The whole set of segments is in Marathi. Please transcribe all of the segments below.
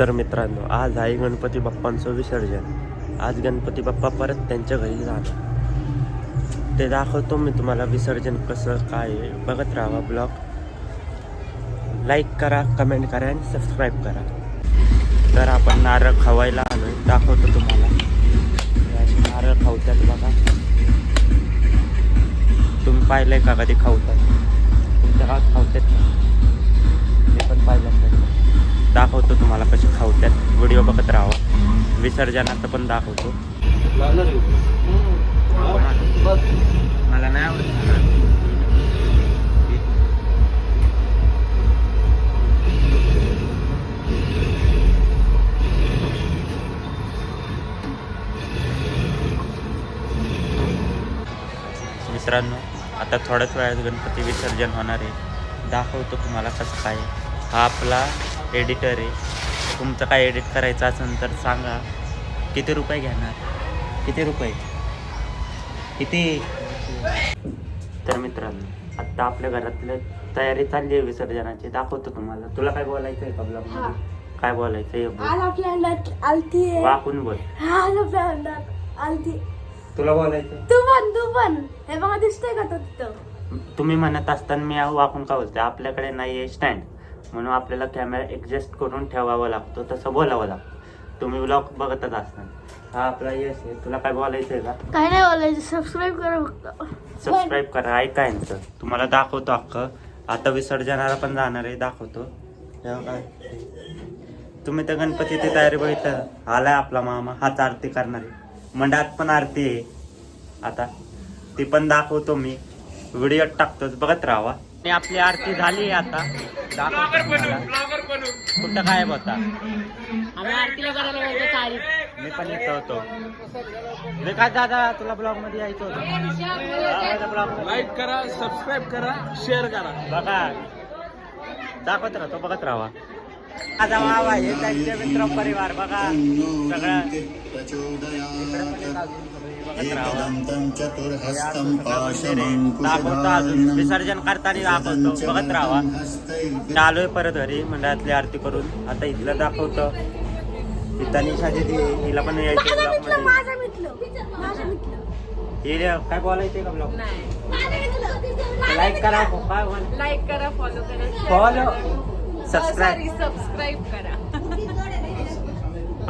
तर मित्रांनो आज आहे गणपती बाप्पांचं विसर्जन. आज गणपती बाप्पा परत त्यांच्या घरी जाणार. ते दाखवतो मी तुम्हाला विसर्जन कसं काय बघत राहा ब्लॉग. लाईक करा कमेंट करा आणि सबस्क्राईब करा. तर आपण नारळ खवायला आलो दाखवतो तुम्हाला. नारळ खावतात बघा. तुम्ही पाहिलंय का कधी खावतात? तुमच्या गावात खावतात का? मी पण पाहिलं नाही. दाखवतो तुम्हाला कसे खावतात व्हिडिओ बघत राहा विसर्जनाचं पण दाखवतो. मला नाही आवडत मित्रांनो आता थोड्याच वेळात गणपती विसर्जन होणार आहे. दाखवतो तुम्हाला कसं काय हा आपला एडिटर आहे. तुमचं काय एडिट करायचं असेल तर सांगा. किती रुपये घेणार? किती रुपये? किती? तर मित्रांनो आता आपल्या घरातल्या तयारी चालली आहे विसर्जनाची. दाखवतो तुम्हाला. तुला काय बोलायचं आहे का. ब्लॉग काय बोलायचं आहे? वाकून बोल? तुला बोलायचं तू पण तू पण. हे बघा दिसतंय का तो तिथं? तुम्ही म्हणत असताना मी वाकून का बोलते आपल्याकडे नाही आहे स्टँड म्हणून आपल्याला कॅमेरा ऍडजस्ट करून ठेवावा लागतो तसं बोलावं लागतं. तुम्ही ब्लॉग बघतच असताना हा आपला यश आहे. तुला काय बोलायचं आहे का? काय नाही बोलायचं सबस्क्राईब करा फक्त. सबस्क्राईब करा ऐका यांचं? तुम्हाला दाखवतो अख्खं. आता विसर्जनाला पण जाणार आहे दाखवतो. बघा. तुम्ही तर गणपतीची तयारी बघितलं. आलाय आपला मामा हाच आरती करणार आहे. मंडळात पण आरती आहे. आता ती पण दाखवतो मी. व्हिडिओ टाकतोच बघत राहावा. आणि आपली आरती झाली आहे आता. कुठं काय होता? आम्ही आरतीला करायला मी पण येतो होतो. विकास दादा तुला ब्लॉगमध्ये यायचं होतं. ब्लॉग लाईक करा सबस्क्राईब करा शेअर करा. बघा. दाखवत राहतो बघत राहा. माझा मावा हे त्यांचे मित्र परिवार बघा. सगळं. दाखवतो अजून विसर्जन करताना दाखवतो. बघत राहावा चालू आहे परत घरी मंडळातली आरती करून. आता इथलं दाखवतो. इथं शादी हिला पण यायचं हे काय बोलायचंय का ब्लॉग? लाईक करा लाईक करा फॉलो करा. फॉलो सबस्क्राईब सबस्क्राईब करा.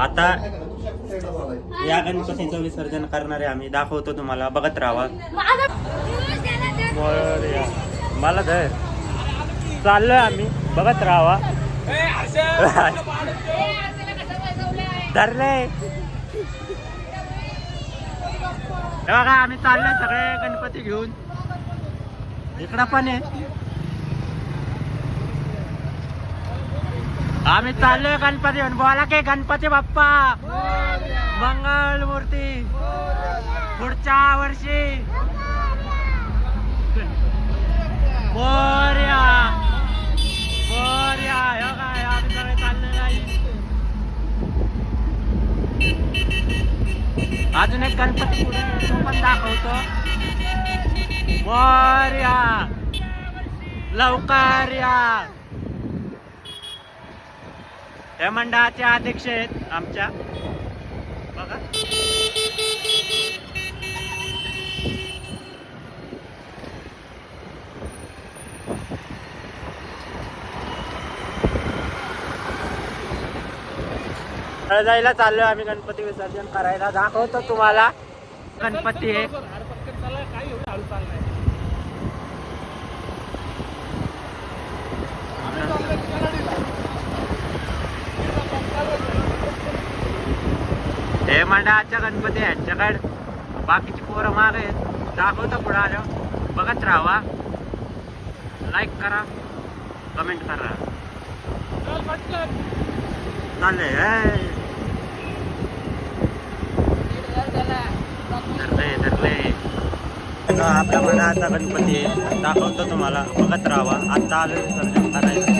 आता या गणपतीचं विसर्जन करणारे आम्ही दाखवतो तुम्हाला. बघत राहा. मला धर. चाललोय आम्ही. बघत राहावा धरले. बघा आम्ही चाललोय सगळे गणपती घेऊन. इकडं पण आहे. आम्ही चाललोय गणपती म्हणून. बोला की गणपती बाप्पा. मंगल मूर्ती पुढच्या वर्षी. बोर्या बोर्या हे काय आम्ही सगळे नाही अजून एक गणपती पुढे तो पण दाखवतो. बोर्या लवकर या. हे मंडळाचे अध्यक्ष आहेत आमच्या. बघा. जायला चाललोय आम्ही गणपती विसर्जन करायला. दाखवतो तुम्हाला. गणपती आहे पटकन चला काय एवढं हळू चाललंय हे मंडळाच्या गणपती यांच्याकडे बाकीची पोरं माग आहेत. दाखवतो पुढे आलो बघत राहावा. लाईक करा. कमेंट करा. चालले धरले धरले. आपल्या मंडळाचा गणपती दाखवतो तुम्हाला. बघत राहावा. आता आलो विसर्जन करायला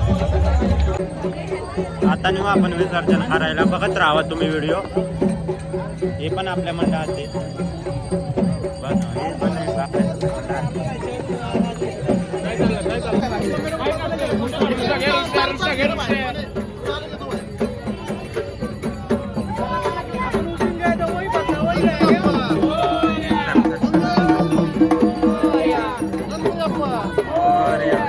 आता नेऊ आपण विसर्जन करायला. बघत राहा तुम्ही व्हिडिओ हे पण आपल्या मंडळाचे. Oh, yeah.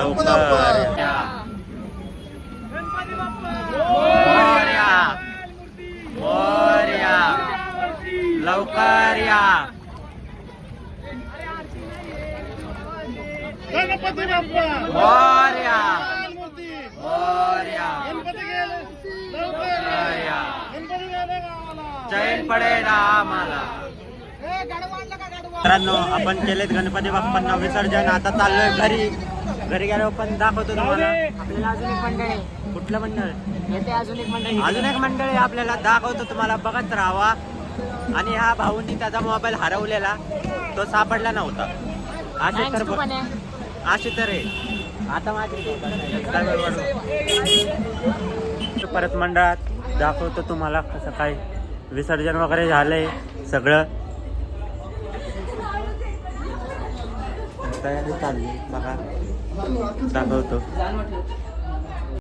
लवकर. लवकर या गणपती बाप्पा. मोरया मोरया चैन पडेल आम्हाला मित्रांनो आपण केलेत गणपती बाप्पांना विसर्जन. आता चाललोय घरी. घरी गेलो पण दाखवतो तुम्हाला. आपल्याला अजून एक मंडळ. आहे कुठलं मंडळ? येते अजून एक मंडळ. अजून एक मंडळ आहे आपल्याला दाखवतो तुम्हाला. बघत राहावा आणि ह्या भाऊंनी त्याचा मोबाईल हरवलेला. तो सापडला नव्हता. असे तर असे तर आहे आता माझे परत मंडळात दाखवतो तुम्हाला कसं काय विसर्जन वगैरे झालंय सगळं. तयारी चालली बघा. दाखवतो.